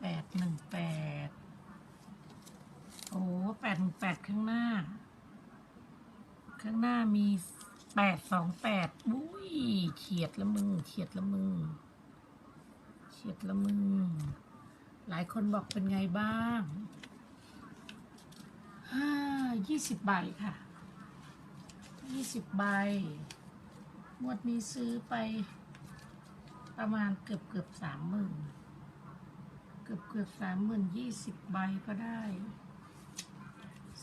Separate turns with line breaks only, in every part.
แปดหนึ่งแปดโอ้แปดหนึ่งแปดข้างหน้า ข้างหน้ามีแปดสองแปดอุ้ยเฉียดละมึงเฉียดละมึงเฉียดละมึง หลายคนบอกเป็นไงบ้างห้ายี่สิบใบค่ะยี่สิบใบงวดนี้ซื้อไป ประมาณเกือบเกือบสามหมื่นเกือบเกือบสามหมื่นยี่สิบใบก็ได้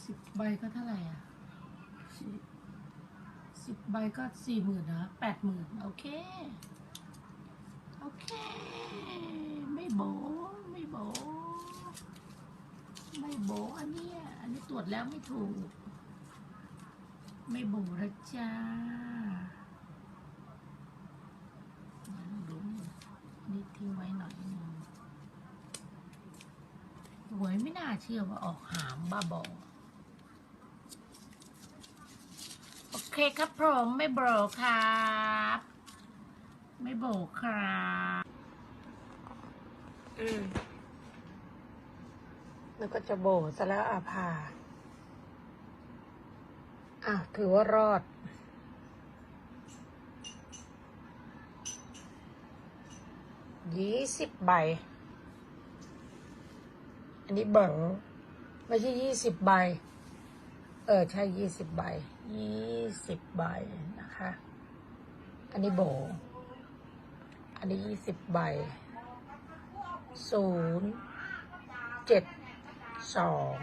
สิบใบก็เท่าไหร่อะสิบใบก็สี่หมื่นนะแปดหมื่นโอเค โอเค ไม่โบไม่โบไม่โบอันนี้อันนี้ตรวจแล้วไม่ถูก ไม่โบนะจ้าดูนี่ ทิ้งไว้หน่อยหวยไม่น่าเชื่อว่าออกหามบ้าบอโอเคครับผมไม่โบรครับ ไม่โบกครับอืมแล้วก็จะโบซะแล้วอาภาอะถือว่ารอด ยี่สิบใบ อันนี้เบอร์ไม่ใช่ยี่สิบใบ เออ ใช่ยี่สิบใบ ยี่สิบใบนะคะ อันนี้โบ อันนี้ยี่สิบใบ ศูนย์เจ็ดสอง